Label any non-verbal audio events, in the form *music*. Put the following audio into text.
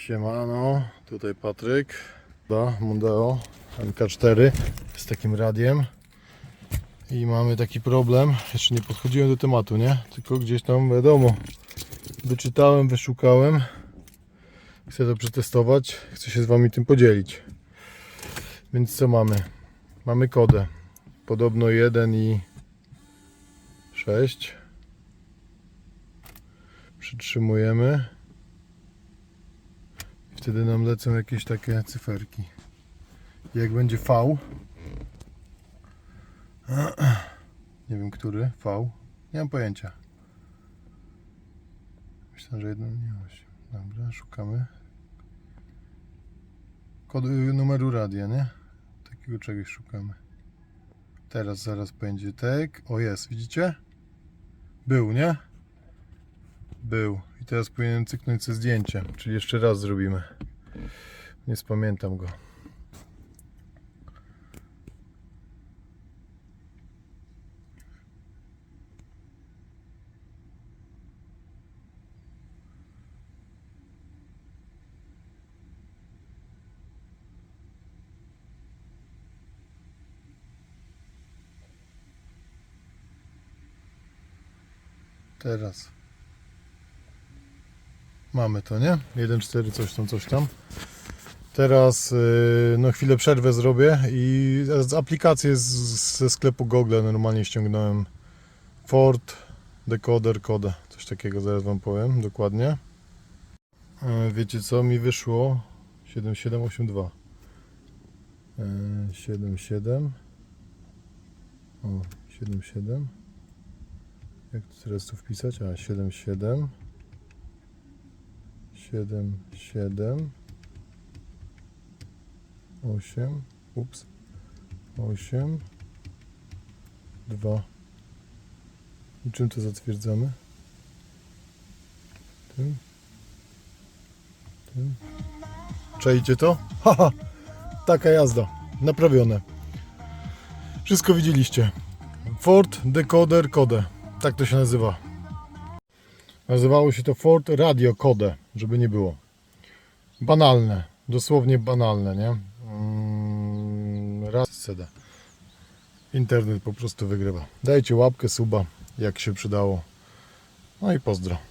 Siemano, tutaj Patryk, da, Mondeo MK4 z takim radiem. I mamy taki problem, jeszcze nie podchodziłem do tematu, nie? Tylko gdzieś tam wiadomo, wyczytałem, wyszukałem, chcę to przetestować, chcę się z Wami tym podzielić. Więc co mamy? Mamy kodę, podobno 1 i 6 przytrzymujemy wtedy nam lecą jakieś takie cyferki. Jak będzie V, *clears throat* nie wiem który, V, nie mam pojęcia. Myślę, że nie 8. Dobra, szukamy. Kod, y, numeru radia, nie? Takiego czegoś szukamy. Teraz zaraz będzie tak. O jest, widzicie? Był, nie? Był. I teraz powinienem cyknąć sobie zdjęcie. Czyli jeszcze raz zrobimy. Nie spamiętam go. Teraz. Mamy to, nie? 1.4 coś tam, coś tam. Teraz yy, no chwilę przerwę zrobię i aplikację z, ze sklepu Google normalnie ściągnąłem Ford Decoder Code. Coś takiego zaraz Wam powiem dokładnie. Yy, wiecie co mi wyszło? 7782. Yy, 77 o 77 jak to teraz tu wpisać? A 77 7 7 8 ups 8 2 i czym to zatwierdzamy? Tym tym Czajcie to? *laughs* Haha! Taka jazda. Naprawione. Wszystko widzieliście. Ford Decoder Code. Tak to się nazywa. Nazywało się to Ford Radio Code, żeby nie było. Banalne, dosłownie banalne, nie? Mm, raz CD. Internet po prostu wygrywa. Dajcie łapkę, suba, jak się przydało. No i pozdro.